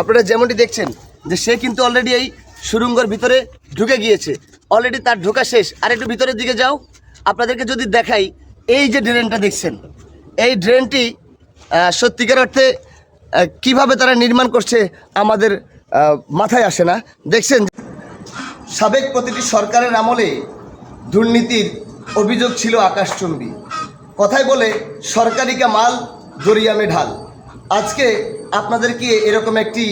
আপনারা যেমনটি দেখছেন যে সে কিন্তু অলরেডি এই সুরঙ্গর ভিতরে ঢুকে গিয়েছে। অলরেডি তার ঢোকা শেষ। আর একটু ভিতরের দিকে যাও। আপনাদেরকে যদি দেখাই, এই যে ড্রেনটা দেখছেন, এই ড্রেনটি সত্যিকার অর্থে কীভাবে তারা নির্মাণ করছে আমাদের মাথায় আসে না। দেখছেন, সাবেক প্রতিটি সরকারের আমলে দুর্নীতির অভিযোগ ছিল আকাশচুম্বী। কথায় বলে, সরকারিকা মাল দরিয়ামে ঢাল। আজকে আপনাদেরকে এরকম একটি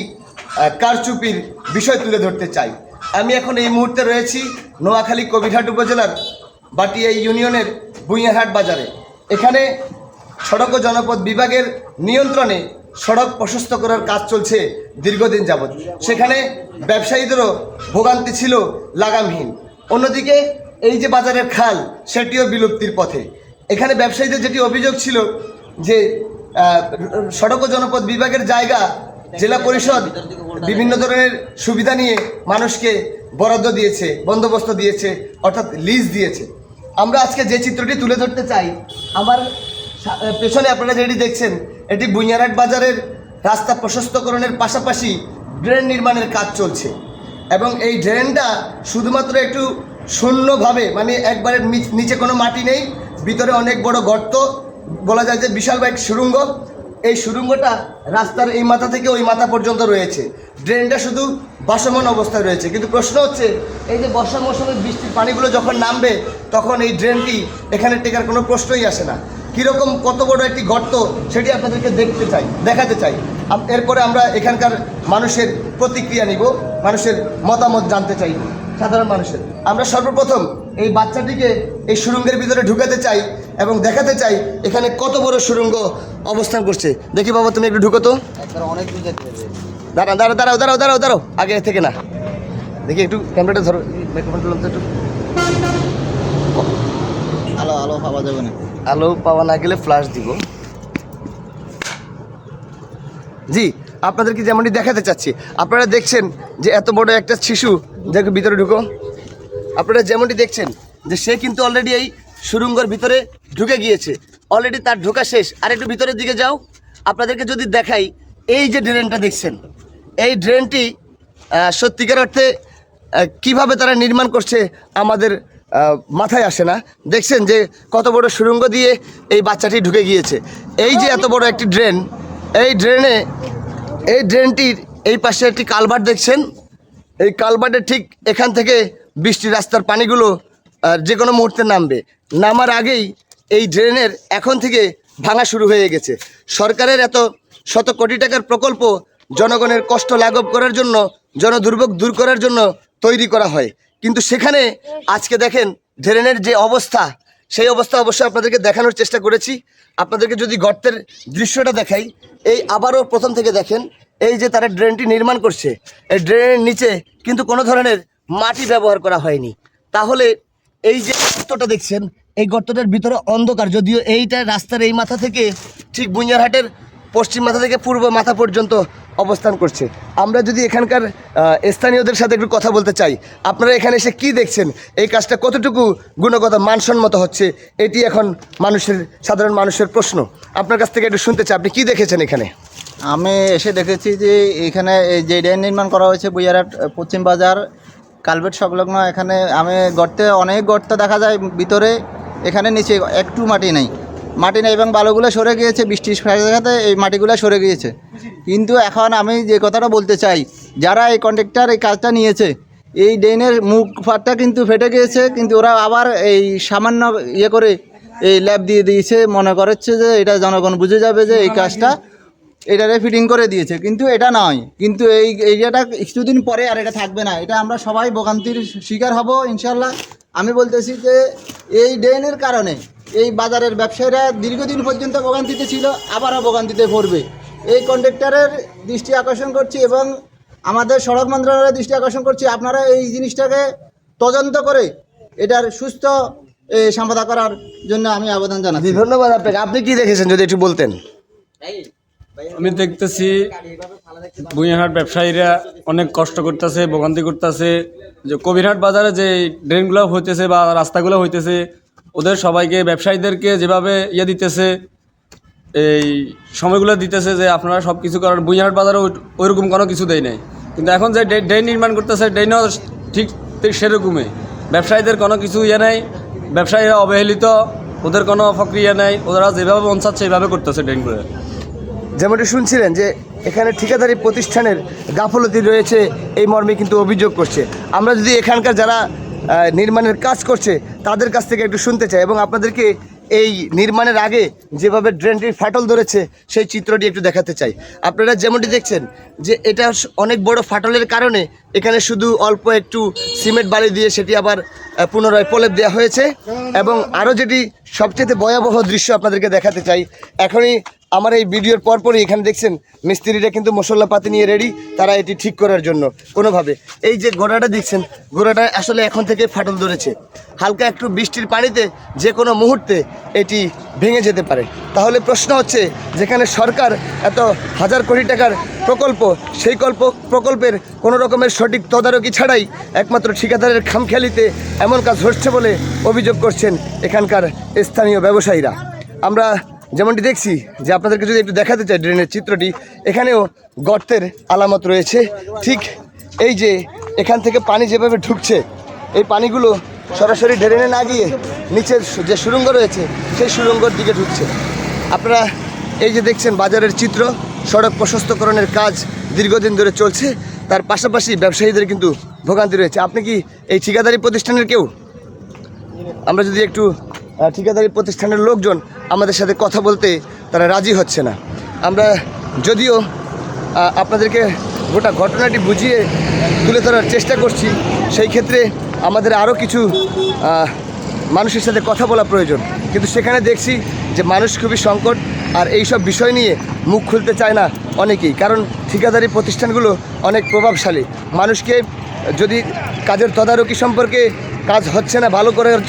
কারচুপির বিষয় তুলে ধরতে চাই। আমি এখন এই মুহূর্তে রয়েছি নোয়াখালী কবিরহাট উপজেলার বাটিয়া ইউনিয়নের বুইয়ারহাট বাজারে। এখানে সড়ক ও জনপদ বিভাগের নিয়ন্ত্রণে সড়ক প্রশস্ত করার কাজ চলছে দীর্ঘদিন যাবৎ। সেখানে ব্যবসায়ীদেরও ভোগান্তি ছিল লাগামহীন। অন্যদিকে এই যে বাজারের খাল, সেটিও বিলুপ্তির পথে। এখানে ব্যবসায়ীদের যেটি অভিযোগ ছিল যে সড়ক ও জনপদ বিভাগের জায়গা, জেলা পরিষদ বিভিন্ন ধরনের সুবিধা নিয়ে মানুষকে বরাদ্দ দিয়েছে, বন্দোবস্ত দিয়েছে, অর্থাৎ লিজ দিয়েছে। আমরা আজকে যে চিত্রটি তুলে ধরতে চাই, আমার পেছনে আপনারা যেটি দেখছেন, এটি বুইয়ারহাট বাজারের রাস্তা প্রশস্তকরণের পাশাপাশি ড্রেন নির্মাণের কাজ চলছে। এবং এই ড্রেনটা শুধুমাত্র একটু শূন্যভাবে মানে একবারে নিচ- নিচে কোনো মাটি নেই, ভিতরে অনেক বড় গর্ত বলা যায় যে বিশাল বা এক সুড়ঙ্গ এই সুড়ঙ্গটা রাস্তার এই মাথা থেকে ওই মাথা পর্যন্ত রয়েছে। ড্রেনটা শুধু বাসমান অবস্থায় রয়েছে। কিন্তু প্রশ্ন হচ্ছে, এই যে বর্ষা মৌসুমে বৃষ্টির পানিগুলো যখন নামবে, তখন এই ড্রেনটি এখানে টেকার কোনো প্রশ্নই আসে না। কীরকম কত বড় একটি গর্ত, সেটি আপনাদেরকে দেখতে চাই, দেখাতে চাই। এরপরে আমরা এখানকার মানুষের প্রতিক্রিয়া নিব, মানুষের মতামত জানতে চাই সাধারণ মানুষের। আমরা সর্বপ্রথম এই বাচ্চাটিকে এই সুরঙ্গের ভিতরে ঢুকাতে চাই। এবং দেখাতে চাই এখানে কত বড় সুরঙ্গ অবস্থান করছে। দেখি বাবা তুমি একটু ঢুকো তো। অনেক হবে। দাঁড়াও দাঁড়াও দাঁড়াও দাঁড়াও দাঁড়াও দাঁড়াও। আগে থেকে না। দেখি একটু ক্যামেরাটা ধরো। মাইক্রোফোনটা একটু। আলো আলো পাওয়া যাবে না। আলো পাওয়া না গেলে ফ্ল্যাশ দিব। জি আপনাদেরকে যেমনটি দেখাতে চাচ্ছি আপনারা দেখছেন যে এত বড় একটা শিশু দেখো ভিতরে ঢুকো। আপনারা যেমনটি দেখছেন যে সে কিন্তু অলরেডি এই সুরঙ্গর ভিতরে ঢুকে গিয়েছে। অলরেডি তার ঢোকা শেষ। আর একটু ভিতরের দিকে যাও। আপনাদেরকে যদি দেখাই, এই যে ড্রেনটা দেখছেন, এই ড্রেনটি সত্যিকার অর্থে কীভাবে তারা নির্মাণ করছে আমাদের মাথায় আসে না। দেখছেন যে কত বড় সুরঙ্গ দিয়ে এই বাচ্চাটি ঢুকে গিয়েছে। এই যে এত বড় একটি ড্রেন এই ড্রেনে এই ড্রেনটির এই পাশে একটি কালভার্ট দেখছেন। এই কালভার্টের ঠিক এখান থেকে বৃষ্টি রাস্তার পানিগুলো যে কোনো মুহূর্তে নামবে। নামার আগেই এই ড্রেনের এখন থেকে ভাঙা শুরু হয়ে গেছে। সরকারের এত শত কোটি টাকার প্রকল্প জনগণের কষ্ট লাঘব করার জন্য, জনদুর্ভোগ দূর করার জন্য তৈরি করা হয়। কিন্তু সেখানে আজকে দেখেন ড্রেনের যে অবস্থা, সেই অবস্থা অবশ্যই আপনাদেরকে দেখানোর চেষ্টা করেছি। আপনাদেরকে যদি গর্তের দৃশ্যটা দেখাই, এই আবারও প্রথম থেকে দেখেন, এই যে তারা ড্রেনটি নির্মাণ করছে, এই ড্রেনের নিচে কিন্তু কোনো ধরনের মাটি ব্যবহার করা হয়নি। তাহলে এই যে গর্তটা দেখছেন, এই গর্তটার ভিতরে অন্ধকার, যদিও এইটা রাস্তার এই মাথা থেকে ঠিক বুঞ্জারহাটের পশ্চিম মাথা থেকে পূর্ব মাথা পর্যন্ত অবস্থান করছে। আমরা যদি এখানকার স্থানীয়দের সাথে একটু কথা বলতে চাই, আপনারা এখানে এসে কি দেখছেন? এই কাজটা কতটুকু গুণগত, মানসম্মত হচ্ছে? এটি এখন মানুষের, সাধারণ মানুষের প্রশ্ন। আপনার কাছ থেকে একটু শুনতে চাই, আপনি কি দেখেছেন এখানে? আমি এসে দেখেছি যে এখানে যে ড্রেন নির্মাণ করা হয়েছে বুইয়ারহাট, পশ্চিম বাজার কালভেট সংলগ্ন এখানে আমি গর্তে অনেক গর্ত দেখা যায় ভিতরে, এখানে নিচে একটু মাটি নেই। মাটি নেই এবং বালুগুলো সরে গিয়েছে বৃষ্টির সাথে এই মাটিগুলো সরে গিয়েছে। কিন্তু এখন আমি যে কথাটা বলতে চাই, যারা এই কন্ট্রাক্টর এই কাজটা নিয়েছে, এই ড্রেনের মুখ ফাটটা কিন্তু ফেটে গিয়েছে, কিন্তু ওরা আবার এই সামান্য ইয়ে করে এই ল্যাব দিয়ে দিয়েছে, মনে করছে যে এটা জনগণ বুঝে যাবে যে এই কাজটা এটারে ফিটিং করে দিয়েছে কিন্তু এটা নয়। কিন্তু এই এইটা কিছুদিন পরে আর এটা থাকবে না। এটা আমরা সবাই ভোগান্তির শিকার হব ইনশাল্লাহ আমি বলতেছি যে এই ড্রেনের কারণে এই বাজারের ব্যবসায়ীরা দীর্ঘদিন পর্যন্ত ভোগান্তিতে ছিল আবারও ভোগান্তিতে পড়বে এই কন্ট্রাক্টরের দৃষ্টি আকর্ষণ করছি এবং আমাদের সড়ক মন্ত্রণালয়ের দৃষ্টি আকর্ষণ করছি। আপনারা এই জিনিসটাকে তদন্ত করে এটার সুস্থ সমাধা করার জন্য আমি আবেদন জানাচ্ছি। ধন্যবাদ আপনাকে। আপনি কি দেখেছেন যদি একটু বলতেন? আমি দেখতেছি বুইহাট ব্যবসায়ীরা অনেক কষ্ট করতেছে ভোগান্তি করতেছে। যে কবিরহাট বাজারে যে ড্রেনগুলো হইতেছে বা রাস্তাগুলো হইতেছে ওদের সবাইকে ব্যবসায়ীদেরকে যেভাবে ইয়ে দিতেছে এই সময়গুলো দিতেছে যে আপনারা সব কিছু করার বুইহাট বাজারে ওই- ওইরকম কোনো কিছু দেয় নাই। কিন্তু এখন যে ড্রে- ড্রেন নির্মাণ করতেছে ড্রেনও ঠিক ঠিক সেরকমই। ব্যবসায়ীদের কোনো কিছু ইয়ে নাই ব্যবসায়ীরা অবহেলিত ওদের কোনো প্রক্রিয়া নাই ওরা যেভাবে মন চাচ্ছে সেইভাবে করতেছে ড্রেনগুলো। যেমনটি শুনছিলেন যে এখানে ঠিকাদারি প্রতিষ্ঠানের গাফলতি রয়েছে, এই মর্মে কিন্তু অভিযোগ করছে। আমরা যদি এখানকার যারা নির্মাণের কাজ করছে, তাদের কাছ থেকে একটু শুনতে চাই এবং আপনাদেরকে এই নির্মাণের আগে যেভাবে ড্রেনটির ফাটল ধরেছে, সেই চিত্রটি একটু দেখাতে চাই। আপনারা যেমনটি দেখছেন যে এটা অনেক বড় ফাটলের কারণে এখানে শুধু অল্প একটু সিমেন্ট বালি দিয়ে সেটি আবার পুনরায় প্রলেপ দেওয়া হয়েছে এবং আরও যেটি সবচেয়ে ভয়াবহ দৃশ্য আপনাদেরকে দেখাতে চাই, এখনই আমার এই ভিডিওর পরপরই এখানে দেখছেন মিস্ত্রিরা কিন্তু মশলাপাতি নিয়ে রেডি তারা এটি ঠিক করার জন্য। কোনোভাবে। এই যে গোড়াটা দেখছেন, গোড়াটা আসলে এখন থেকে ফাটল ধরেছে। হালকা একটু বৃষ্টির পানিতে যে কোনো মুহূর্তে এটি ভেঙে যেতে পারে। তাহলে প্রশ্ন হচ্ছে, যেখানে সরকার এত হাজার কোটি টাকার প্রকল্প, সেই কল্প, প্রকল্পের কোনো রকমের সঠিক তদারকি ছাড়াই একমাত্র ঠিকাদারের খামখেয়ালিতে এমন কাজ হচ্ছে বলে অভিযোগ করছেন এখানকার স্থানীয় ব্যবসায়ীরা। আমরা যেমনটি দেখছি যে আপনাদেরকে যদি একটু দেখাতে চাই ড্রেনের চিত্রটি, এখানেও গর্তের আলামত রয়েছে। ঠিক এই যে এখান থেকে পানি যেভাবে ঢুকছে, এই পানিগুলো সরাসরি ড্রেনে না গিয়ে নিচের যে সুড়ঙ্গ রয়েছে, সেই সুড়ঙ্গর দিকে ঢুকছে। আপনারা এই যে দেখছেন বাজারের চিত্র, সড়ক প্রশস্তকরণের কাজ দীর্ঘদিন ধরে চলছে। তার পাশাপাশি ব্যবসায়ীদের কিন্তু ভোগান্তি রয়েছে। আপনি কি এই ঠিকাদারি প্রতিষ্ঠানের কেউ? আমরা যদি একটু ঠিকাদারি প্রতিষ্ঠানের লোকজন আমাদের সাথে কথা বলতে তারা রাজি হচ্ছে না। আমরা যদিও আপনাদেরকে গোটা ঘটনাটি বুঝিয়ে তুলে ধরার চেষ্টা করছি, সেই ক্ষেত্রে আমাদের আরও কিছু মানুষের সাথে কথা বলা প্রয়োজন। কিন্তু সেখানে দেখছি যে মানুষ খুবই সংকট আর এই সব বিষয় নিয়ে মুখ খুলতে চায় না অনেকেই। কারণ ঠিকাদারি প্রতিষ্ঠানগুলো অনেক প্রভাবশালী। মানুষকে যদি কাজের তদারকি সম্পর্কে কাজ হচ্ছে না, ভালো করার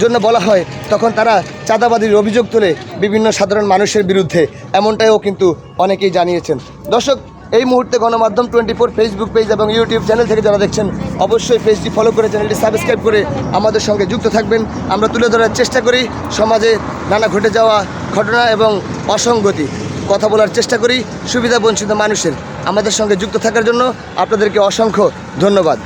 জন্য বলা হয়, তখন তারা চাঁদাবাদির অভিযোগ তোলে বিভিন্ন সাধারণ মানুষের বিরুদ্ধে। এমনটাইও কিন্তু অনেকেই জানিয়েছেন। দর্শক, এই মুহূর্তে গণমাধ্যম টোয়েন্টি ফোর ফেসবুক পেজ এবং ইউটিউব চ্যানেল থেকে যারা দেখছেন, অবশ্যই পেজটি ফলো করে চ্যানেলটি সাবস্ক্রাইব করে আমাদের সঙ্গে যুক্ত থাকবেন। আমরা তুলে ধরার চেষ্টা করি, সমাজে নানা ঘটে যাওয়া ঘটনা এবং অসঙ্গতি। কথা বলার চেষ্টা করি সুবিধা বঞ্চিত মানুষের। আমাদের সঙ্গে যুক্ত থাকার জন্য আপনাদেরকে অসংখ্য ধন্যবাদ।